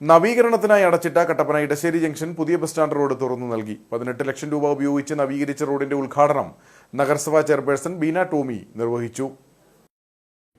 നവീകരണത്തിനായി അടച്ചിട്ട കട്ടപ്പന ഇടശ്ശേരി ജംഗ്ഷൻ പുതിയ bus stand road തുറന്നു നൽകി. പതിനെട്ട് ലക്ഷം രൂപ ഉപയോഗിച്ച് നവീകരിച്ച റോഡിന്റെ ഉദ്ഘാടനം നഗരസഭാ ചെയർപേഴ്സൺ ബീന ടോമി നിർവഹിച്ചു.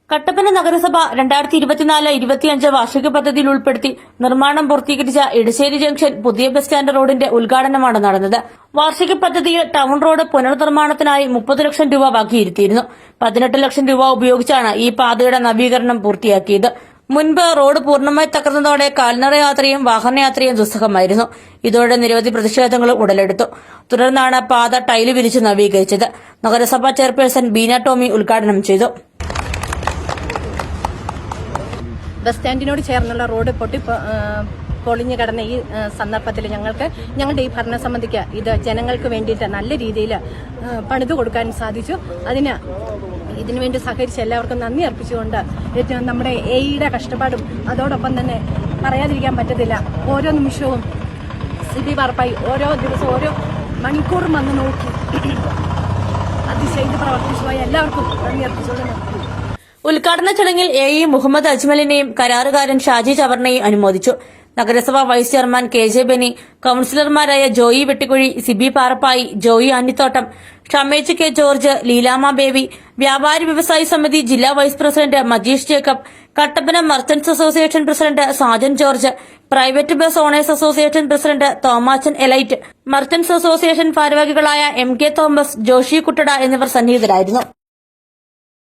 കട്ടപ്പന നഗരസഭ രണ്ടായിരത്തി ഇരുപത്തിനാല് ഇരുപത്തിയഞ്ച് വാർഷിക പദ്ധതിയിൽ ഉൾപ്പെടുത്തി നിർമ്മാണം പൂർത്തീകരിച്ച ഇടശ്ശേരി ജംഗ്ഷൻ പുതിയ ബസ് സ്റ്റാൻഡ് റോഡിന്റെ ഉദ്ഘാടനമാണ് നടന്നത്. വാർഷിക പദ്ധതിയിൽ ടൗൺ റോഡ് പുനർനിർമ്മാണത്തിനായി മുപ്പത് ലക്ഷം രൂപ ബാക്കിയിരുത്തിയിരുന്നു പതിനെട്ട് ലക്ഷം രൂപ ഉപയോഗിച്ചാണ് ഈ പാതയുടെ നവീകരണം പൂർത്തിയാക്കിയത്. മുൻപ് റോഡ് പൂർണമായി തകർന്നതോടെ കാൽനടയാത്രയും വാഹനയാത്രയും ദുസ്സഹമായിരുന്നു. ഇതോടെ നിരവധി പ്രതിഷേധങ്ങൾ ഉടലെടുത്തു. തുടർന്നാണ് പാത ടൈൽ വിരിച്ച് നവീകരിച്ചത്. നഗരസഭാ ചെയർപേഴ്സൺ ബീന ടോമി ഉദ്ഘാടനം ചെയ്തു. ബസ് സ്റ്റാൻഡിനോട് ചേർന്നുള്ള റോഡ് പൊട്ടി പൊളിഞ്ഞു കിടന്ന ഈ സന്ദർഭത്തിൽ ഞങ്ങൾക്ക് ഞങ്ങളുടെ ഈ ഭരണസമിതിക്ക് ഇത് ജനങ്ങൾക്ക് വേണ്ടിയിട്ട് നല്ല രീതിയിൽ പണിതു കൊടുക്കാൻ സാധിച്ചു. അതിന് ഇതിനുവേണ്ടി സഹകരിച്ച എല്ലാവർക്കും നന്ദി അർപ്പിച്ചുകൊണ്ട് ഏറ്റവും നമ്മുടെ എയുടെ കഷ്ടപ്പാടും അതോടൊപ്പം തന്നെ പറയാതിരിക്കാൻ പറ്റത്തില്ല. ഓരോ നിമിഷവും സ്ഥിതി പാർപ്പായി ഓരോ ദിവസവും ഓരോ മണിക്കൂറും വന്ന് നോക്കി അതിശൈത് പ്രവർത്തിച്ചു പോയ എല്ലാവർക്കും നന്ദി അർപ്പിച്ചുകൊണ്ട് ഉദ്ഘാടന ചടങ്ങിൽ എ ഇ മുഹമ്മദ് അജ്മലിനെയും കരാറുകാരൻ ഷാജി ചവറിനെയും അനുമോദിച്ചു. നഗരസഭാ vice chairman K J Beni കൌൺസിലർമാരായ Joy Vettikuzhi Sibi Parappayi Joy Annithottam Shamej K George Leelama baby വ്യാപാരി വ്യവസായി സമിതി ജില്ലാ vice president Majeesh Jacob Kattappana merchants association president Sajan George private bus owners association president Thomachan elite merchants association ഭാരവാഹികളായ M K Thomas Joshi Kuttada എന്നിവർ സന്നിഹിതരായിരുന്നു.